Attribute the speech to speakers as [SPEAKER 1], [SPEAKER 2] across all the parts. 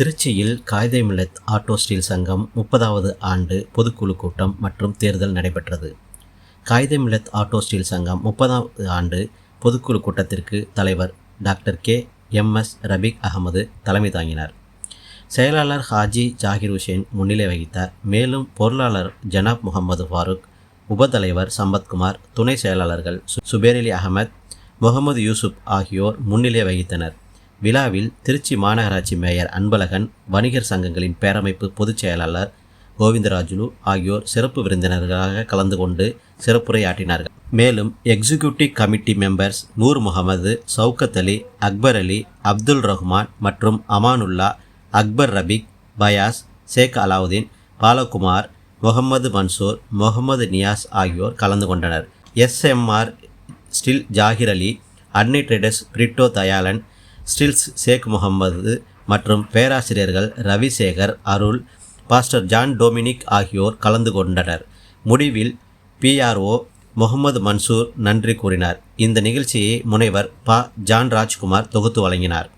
[SPEAKER 1] திருச்சியில் காயதே Millath auto steel சங்கம் முப்பதாவது ஆண்டு பொதுக்குழு கூட்டம் மற்றும் தேர்தல் நடைபெற்றது. காயதே மில்லத் ஆட்டோ ஸ்டீல் சங்கம் முப்பதாவது ஆண்டு பொதுக்குழு கூட்டத்திற்கு தலைவர் doctor K M S Rafiq Ahmed தலைமை தாங்கினார். செயலாளர் ஹாஜி ஜாகிர் ஹுசேன் முன்னிலை வகித்தார். மேலும் பொருளாளர் ஜனாப் முகமது ஃபாரூக் உபதலைவர் சம்பத்குமார் துணை செயலாளர்கள் சு- சுபேரலி அகமத் முகமது யூசுப் ஆகியோர் முன்னிலை வகித்தனர். விழாவில் திருச்சி மாநகராட்சி மேயர் அன்பழகன் வணிகர் சங்கங்களின் பேரமைப்பு பொதுச் செயலாளர் கோவிந்தராஜுலு ஆகியோர் சிறப்பு விருந்தினர்களாக கலந்து கொண்டு சிறப்புரையாற்றினார்கள். மேலும் executive committee members Noor Mohammed Shaukat Ali Akbar Ali Abdul Rahman மற்றும் அமானுல்லா அக்பர் ரபிக் பயாஸ் ஷேக் அலாவுதீன் பாலகுமார் முகமது மன்சூர் முகமது நியாஸ் ஆகியோர் கலந்து கொண்டனர். SMR steel Zakir Ali Annai traders Brito Dayalan steels Sheikh Mohammed மற்றும் பேராசிரியர்கள் Ravisekar Arul pastor John Dominic ஆகியோர் கலந்து கொண்டனர். முடிவில் பிஆர்ஓ முகமது மன்சூர் நன்றி கூறினார். இந்த நிகழ்ச்சியை முனைவர் ப. ஜான் ராஜ்குமார் தொகுத்து வழங்கினார்.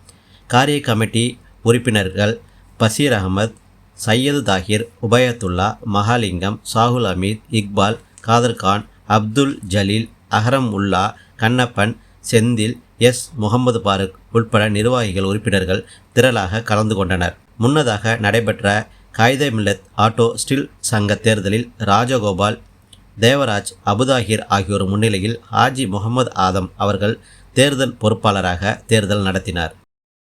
[SPEAKER 1] காரிய கமிட்டி உறுப்பினர்கள் பசீர் அகமது சையது தாகிர் உபயத்துல்லா மகாலிங்கம் சாகுல் அமீத் இக்பால் காதர்கான் அப்துல் ஜலீல் அஹரம் உல்லா கண்ணப்பன் செந்தில் எஸ். முகமது பாருக் உட்பட நிர்வாகிகள் உறுப்பினர்கள் திரளாக கலந்து கொண்டனர். முன்னதாக நடைபெற்ற காயிதே மில்லத் ஆட்டோ ஸ்டில் சங்க தேர்தலில் ராஜகோபால் தேவராஜ் அபுதாகிர் ஆகியோர் முன்னிலையில் ஹாஜி முகமது ஆதம் அவர்கள் தேர்தல் பொறுப்பாளராக தேர்தல் நடத்தினார்.